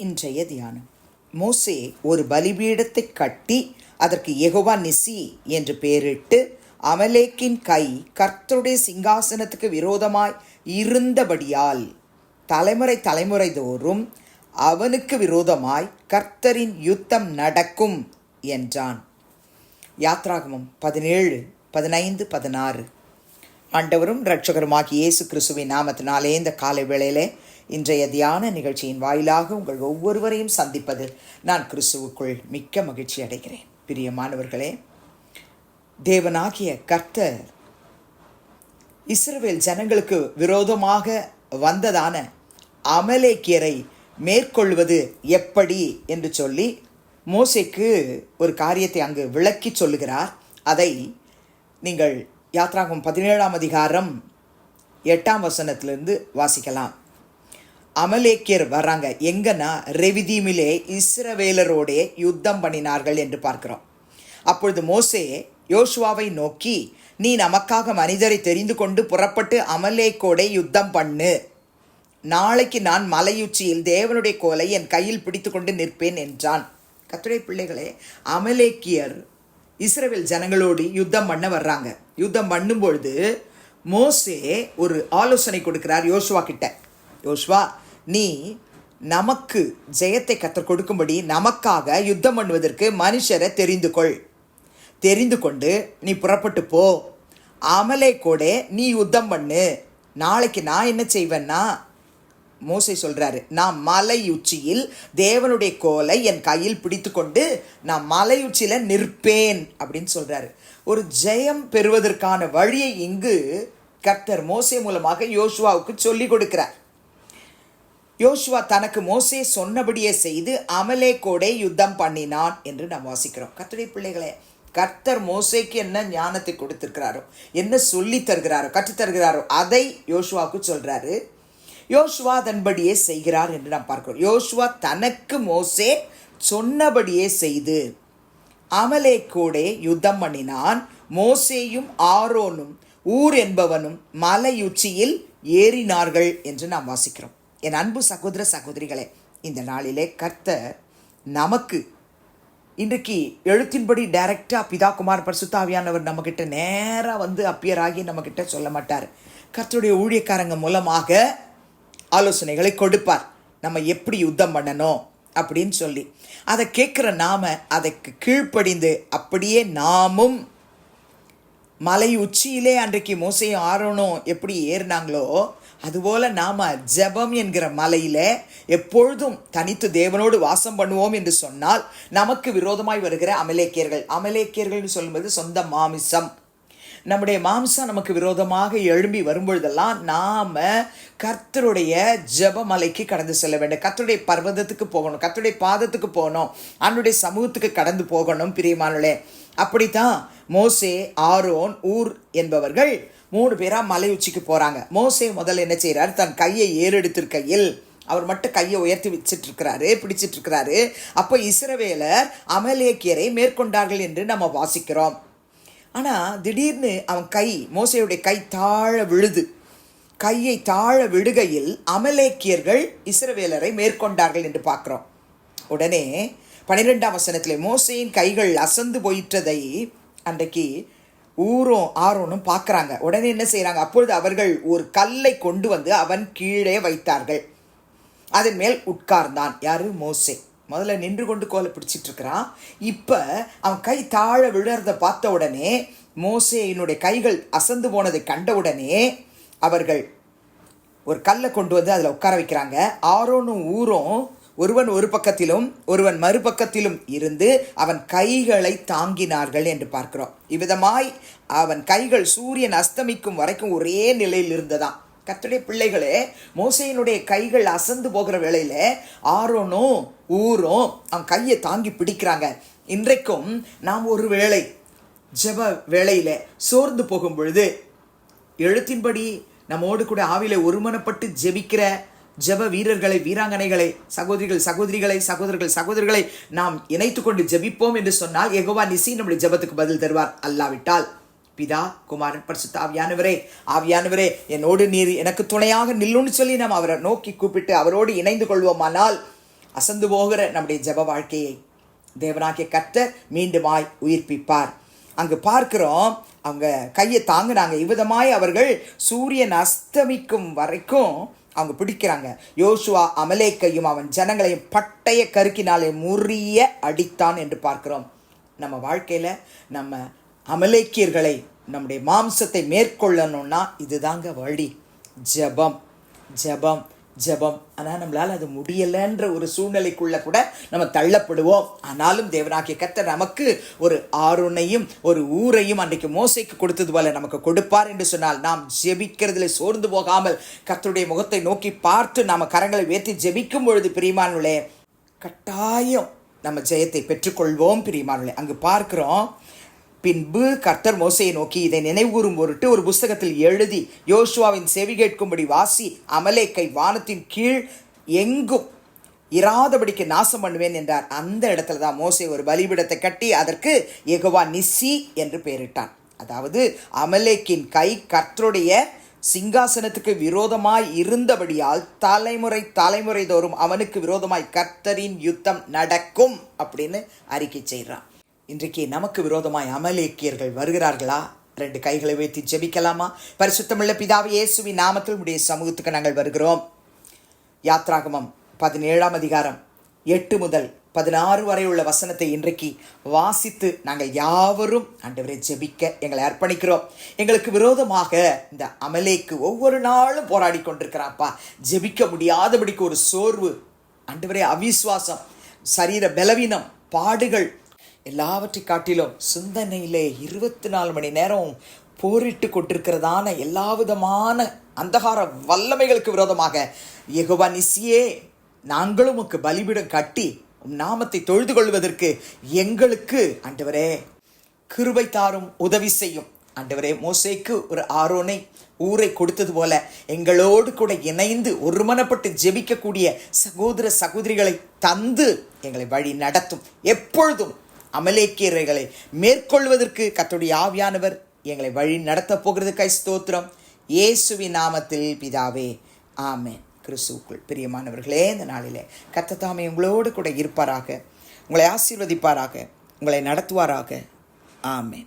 இன்றைய தியானம். மோசே ஒரு பலிபீடத்தை கட்டி அதற்கு எகோவா நிசி என்று பெயரிட்டு அமலேக்கின் கை கர்த்தருடைய சிங்காசனத்துக்கு விரோதமாய் இருந்தபடியால் தலைமுறை தலைமுறை தோறும் அவனுக்கு விரோதமாய் கர்த்தரின் யுத்தம் நடக்கும் என்றான். யாத்ராகமம் பதினேழு பதினைந்து பதினாறு. ஆண்டவரும் இரட்சகருமாகி இயேசு கிறிஸ்துவின் நாமத்தினாலே இந்த காலை வேளையிலே இன்றைய தியான நிகழ்ச்சியின் வாயிலாக உங்கள் ஒவ்வொருவரையும் சந்திப்பதில் நான் கிறிஸ்துவுக்குள் மிக்க மகிழ்ச்சி அடைகிறேன். பிரியமானவர்களே தேவனாகிய கர்த்தர் இஸ்ரவேல் ஜனங்களுக்கு விரோதமாக வந்ததான அமலேக்கியரை மேற்கொள்வது எப்படி என்று சொல்லி மோசைக்கு ஒரு காரியத்தை அங்கு விளக்கி சொல்லுகிறார். அதை நீங்கள் யாத்ராகம் பதினேழாம் அதிகாரம் எட்டாம் வசனத்திலிருந்து வாசிக்கலாம். அமலேக்கியர் வர்றாங்க. எங்கன்னா ரெவிதீமிலே இஸ்ரவேலரோடே யுத்தம் பண்ணினார்கள் என்று பார்க்கிறோம். அப்பொழுது மோசே யோசுவாவை நோக்கி நீ நமக்காக மனிதரை தெரிந்து கொண்டு புறப்பட்டு அமலேக்கோடே யுத்தம் பண்ணு. நாளைக்கு நான் மலையுச்சியில் தேவனுடைய கோலை என் கையில் பிடித்து கொண்டு நிற்பேன் என்றான். கத்துரை பிள்ளைகளே அமலேக்கியர் இஸ்ரவேல் ஜனங்களோடு யுத்தம் பண்ண வர்றாங்க. யுத்தம் பண்ணும்பொழுது மோசே ஒரு ஆலோசனை கொடுக்கிறார் யோசுவா கிட்ட. யோசுவா நீ நமக்கு ஜெயத்தை கற்றுக் கொடுக்கும்படி நமக்காக யுத்தம் பண்ணுவதற்கு மனுஷரை தெரிந்து கொள். தெரிந்து கொண்டு நீ புறப்பட்டு போ. அமலே கூட நீ யுத்தம் பண்ணு. நாளைக்கு நான் என்ன செய்வேன்னா மோசை சொல்கிறாரு நான் மலை உச்சியில் தேவனுடைய கோலை என் கையில் பிடித்து கொண்டு நான் மலை நிற்பேன் அப்படின்னு சொல்கிறாரு ஒரு ஜெயம் பெறுவதற்கான வழியை இங்கு கர்த்தர் மோசை மூலமாக யோசுவாவுக்கு சொல்லி கொடுக்கிறார். யோசுவா தனக்கு மோசே சொன்னபடியே செய்து அமலே கோடே யுத்தம் பண்ணினான் என்று நாம் வாசிக்கிறோம். கத்துடைய பிள்ளைகளே கர்த்தர் மோசேக்கு என்ன ஞானத்தை கொடுத்துருக்கிறாரோ என்ன சொல்லி தருகிறாரோ கற்றுத் தருகிறாரோ அதை யோசுவாவுக்கு சொல்கிறாரு யோசுவா அதன்படியே செய்கிறார் என்று நாம் பார்க்கிறோம். யோசுவா தனக்கு மோசே சொன்னபடியே செய்து அமலே கோடே யுத்தம் பண்ணினான். மோசேயும் ஆரோனும் ஊர் என்பவனும் மலையுச்சியில் ஏறினார்கள் என்று நாம் வாசிக்கிறோம். என் அன்பு சகோதர சகோதரிகளே இந்த நாளிலே கர்த்தர் நமக்கு இன்றைக்கு எழுத்தின்படி டைரக்டாக பிதா குமார் பரிசுத்தாவியானவர் நம்மக்கிட்ட நேராக வந்து அப்பியர் ஆகி நம்மக்கிட்ட சொல்ல மாட்டார். கர்த்தருடைய ஊழியக்காரங்க மூலமாக ஆலோசனைகளை கொடுப்பார். நம்ம எப்படி யுத்தம் பண்ணணும் அப்படின்னு சொல்லி. அதை கேட்குற நாம அதற்கு கீழ்ப்படிந்து அப்படியே நாமும் மலை உச்சியிலே அன்றைக்கு மோசையும் ஆரோனும் எப்படி ஏறினாங்களோ அதுபோல நாம ஜெபம் என்கிற மலையில எப்பொழுதும் தனித்து தேவனோடு வாசம் பண்ணுவோம் என்று சொன்னால் நமக்கு விரோதமாய் வருகிற அமலேக்கியர்கள். அமலேக்கியர்கள்னு சொல்லும்போது சொந்த மாமிசம். நம்முடைய மாம்சம் நமக்கு விரோதமாக எழும்பி வரும்பொழுதெல்லாம் நாம கர்த்தருடைய ஜெபமலைக்கு கடந்து செல்ல வேண்டும். கர்த்தருடைய பர்வதத்துக்கு போகணும் கர்த்தருடைய பாதத்துக்கு போகணும் அன்னுடைய சமூகத்துக்கு கடந்து போகணும் பிரியமானே அப்படித்தான் மோசே ஆரோன் ஊர் என்பவர்கள் மூணு பேராக மலை உச்சிக்கு போகிறாங்க மோசே முதல்ல என்ன செய்கிறார் தன் கையை ஏறெடுத்திருக்கையில் அவர் மட்டும் கையை உயர்த்தி வச்சிட்டு இருக்கிறாரு பிடிச்சிட்டு இருக்கிறாரு அப்போ இஸ்ரவேலர் அமலேக்கியரை மேற்கொண்டார்கள் என்று நம்ம வாசிக்கிறோம். ஆனால் திடீர்னு அவன் கை மோசையுடைய கை தாழ விழுது. கையை தாழ விடுகையில் அமலேக்கியர்கள் இஸ்ரவேலரை மேற்கொண்டார்கள் என்று பார்க்குறோம். உடனே பனிரெண்டாம் வசனத்தில் மோசையின் கைகள் அசந்து போயிற்றதை அன்றைக்கு ஊரும் ஆரோனும் பார்க்குறாங்க. உடனே என்ன செய்கிறாங்க அப்பொழுது அவர்கள் ஒரு கல்லை கொண்டு வந்து அவன் கீழே வைத்தார்கள். அதன் மேல் உட்கார்ந்தான். யார்? மோசே. முதல்ல நின்று கொண்டு கோலை பிடிச்சிட்டு இருக்கிறான். இப்போ அவன் கை தாழ விழுறத பார்த்த உடனே மோசேயினுடைய கைகள் அசந்து போனதை கண்ட உடனே அவர்கள் ஒரு கல்லை கொண்டு வந்து அதில் உட்கார வைக்கிறாங்க. ஆரோனும் ஊரும் ஒருவன் ஒரு பக்கத்திலும் ஒருவன் மறுபக்கத்திலும் இருந்து அவன் கைகளை தாங்கினார்கள் என்று பார்க்கிறோம். இவ்விதமாய் அவன் கைகள் சூரியன் அஸ்தமிக்கும் வரைக்கும் ஒரே நிலையில் இருந்ததாம். கத்துடைய பிள்ளைகளே மோசையினுடைய கைகள் அசந்து போகிற வேளையில் ஆரோனும் ஊரும் அவன் கையை தாங்கி பிடிக்கிறாங்க. இன்றைக்கும் நாம் ஒரு வேளை ஜெப வேளையில் சோர்ந்து போகும் பொழுது எழுத்தின்படி நம்மோடு கூட ஆவிலை ஒருமனப்பட்டு ஜெபிக்கிற ஜெப வீரர்களை வீராங்கனைகளை சகோதரிகள் சகோதரிகளை சகோதரர்கள் சகோதரர்களை நாம் இணைத்து கொண்டு ஜெபிப்போம் என்று சொன்னால் எகோவா நிசி நம்முடைய ஜெபத்துக்கு பதில் தருவார் அல்லாவிட்டால். பிதா குமாரன் பரிசுத்த ஆவியானவரே ஆவியானவரே என்னோடு நீர் எனக்கு துணையாக நில்லுன்னு சொல்லி நாம் அவரை நோக்கி கூப்பிட்டு அவரோடு இணைந்து கொள்வோமானால் அசந்து போகிற நம்முடைய ஜெப வாழ்க்கையை தேவனாகிய கர்த்தர் மீண்டுமாய் உயிர்ப்பிப்பார். அங்கு பார்க்கிறோம் அவங்க கையை தாங்கினாங்க. இவ்விதமாய் அவர்கள் சூரியன் அஸ்தமிக்கும் வரைக்கும் அவங்க பிடிக்கிறாங்க. யோசுவா அமலேக்கையும் அவன் ஜனங்களையும் பட்டய கருக்கினாலே முறிய அடித்தான் என்று பார்க்கிறோம். நம்ம வாழ்க்கையில் நம்ம அமலேக்கியர்களை நம்முடைய மாம்சத்தை மேற்கொள்ளணும்னா இதுதாங்க வழி. ஜெபம் ஜெபம். ஜெபம். ஆனால் நம்மளால் அது முடியலைன்ற ஒரு சூழ்நிலைக்குள்ளே கூட நம்ம தள்ளப்படுவோம். ஆனாலும் தேவனாகிய கத்த நமக்கு ஒரு ஆறுனையும் ஒரு ஊரையும் அன்றைக்கு மோசைக்கு கொடுத்தது போல நமக்கு கொடுப்பார் என்று சொன்னால் நாம் ஜெபிக்கிறதுல சோர்ந்து போகாமல் கத்தருடைய முகத்தை நோக்கி பார்த்து நாம் கரங்களை உயர்த்தி ஜெபிக்கும் பொழுது பிரியமானுளே கட்டாயம் நம்ம ஜெயத்தை பெற்றுக்கொள்வோம் பிரியமானுளே அங்கு பார்க்குறோம் பின்பு கர்த்தர் மோசையை நோக்கி இதை நினைவுகூறும் பொருட்டு ஒரு புஸ்தகத்தில் எழுதி யோசுவாவின் செவி கேட்கும்படி வாசி அமலேக்கை வானத்தின் கீழ் எங்கும் இராதபடிக்கு நாசம் பண்ணுவேன் என்றார். அந்த இடத்துல தான் மோசை ஒரு பலிபிடத்தை கட்டி அதற்கு எகுவா நிசி என்று பெயரிட்டான். அதாவது அமலேக்கின் கை கர்த்தருடைய சிங்காசனத்துக்கு விரோதமாய் இருந்தபடியால் தலைமுறை தலைமுறை தோறும் அவனுக்கு விரோதமாய் கர்த்தரின் யுத்தம் நடக்கும் அப்படின்னு அறிக்கை செய்கிறான் இன்றைக்கு நமக்கு விரோதமாய் அமலேக்கியர்கள் வருகிறார்களா? ரெண்டு கைகளை வைத்து ஜெபிக்கலாமா? பரிசுத்தமுள்ள பிதாவை இயேசுவின் நாமத்தில் உடைய சமூகத்துக்கு நாங்கள் வருகிறோம். யாத்ராகமம் பதினேழாம் அதிகாரம் எட்டு முதல் பதினாறு வரை உள்ள வசனத்தை இன்றைக்கு வாசித்து நாங்கள் யாவரும் ஆண்டவரை ஜெபிக்க எங்களை அர்ப்பணிக்கிறோம். எங்களுக்கு விரோதமாக இந்த அமலேக்கு ஒவ்வொரு நாளும் போராடி கொண்டிருக்கிறாப்பா ஜெபிக்க முடியாதபடிக்கு ஒரு சோர்வு ஆண்டவரே அவிஸ்வாசம் சரீர பலவீனம் பாடுகள் எல்லாவற்றை காட்டிலும் சிந்தனையிலே இருபத்தி நாலு மணி நேரம் போரிட்டு கொண்டிருக்கிறதான எல்லா விதமான அந்தகார வல்லமைகளுக்கு விரோதமாக எகுவா நிசியே நாங்களும் உமக்கு பலிபீடம் கட்டி உம் நாமத்தை தொழுது கொள்வதற்கு எங்களுக்கு ஆண்டவரே கிருபை தாரும் உதவி செய்யும். ஆண்டவரே மோசைக்கு ஒரு ஆரோனை ஊரை கொடுத்தது போல எங்களோடு கூட இணைந்து ஒருமனப்பட்டு ஜெபிக்கக்கூடிய சகோதர சகோதரிகளை தந்து எங்களை வழி நடத்தும். எப்பொழுதும் அமலேக்கியர்களை மேற்கொள்வதற்கு கத்துடைய ஆவியானவர் எங்களை வழி நடத்தப் போகிறது. கை ஸ்தோத்திரம். நாமத்தில் பிதாவே ஆமேன். கிறிஸ்துவுக்குள் பிரியமானவர்களே இந்த நாளிலே கத்தத்தாமே உங்களோடு கூட இருப்பாராக. உங்களை ஆசீர்வதிப்பாராக. உங்களை நடத்துவாராக. ஆமேன்.